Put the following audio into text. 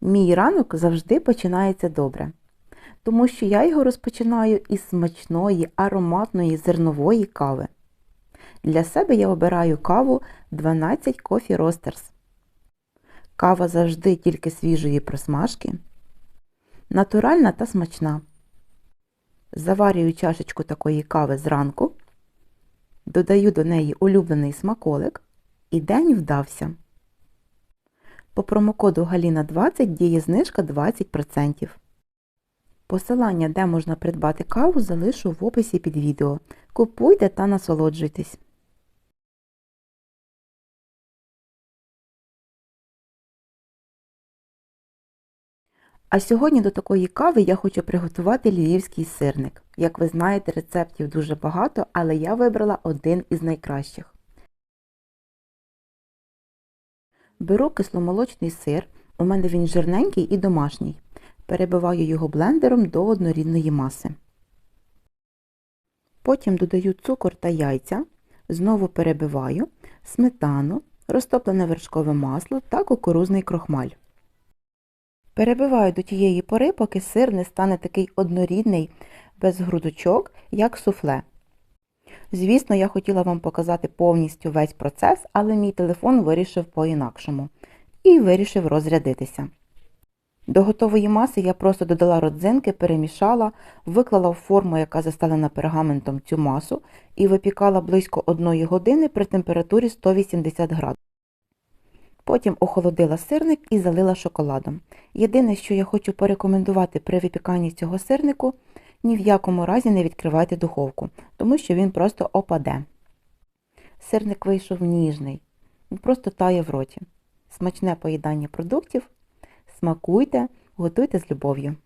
Мій ранок завжди починається добре, тому що я його розпочинаю із смачної ароматної зернової кави. Для себе я обираю каву 12 Coffee Roasters. Кава завжди тільки свіжої просмажки, натуральна та смачна. Заварюю чашечку такої кави зранку, додаю до неї улюблений смаколик і день вдався. По промокоду Галіна20 діє знижка 20%. Посилання, де можна придбати каву, залишу в описі під відео. Купуйте та насолоджуйтесь. А сьогодні до такої кави я хочу приготувати львівський сирник. Як ви знаєте, рецептів дуже багато, але я вибрала один із найкращих. Беру кисломолочний сир, у мене він жирненький і домашній. Перебиваю його блендером до однорідної маси. Потім додаю цукор та яйця, знову перебиваю, сметану, розтоплене вершкове масло та кукурузний крохмаль. Перебиваю до тієї пори, поки сир не стане такий однорідний, без грудочок, як суфле. Звісно, я хотіла вам показати повністю весь процес, але мій телефон вирішив по-інакшому і вирішив розрядитися. До готової маси я просто додала родзинки, перемішала, виклала в форму, яка застелена пергаментом цю масу, і випікала близько 1 години при температурі 180 градусів. Потім охолодила сирник і залила шоколадом. Єдине, що я хочу порекомендувати при випіканні цього сирнику, ні в якому разі не відкривайте духовку, тому що він просто опаде. Сирник вийшов ніжний, він просто тає в роті. Смачне поїдання продуктів. Смакуйте, готуйте з любов'ю.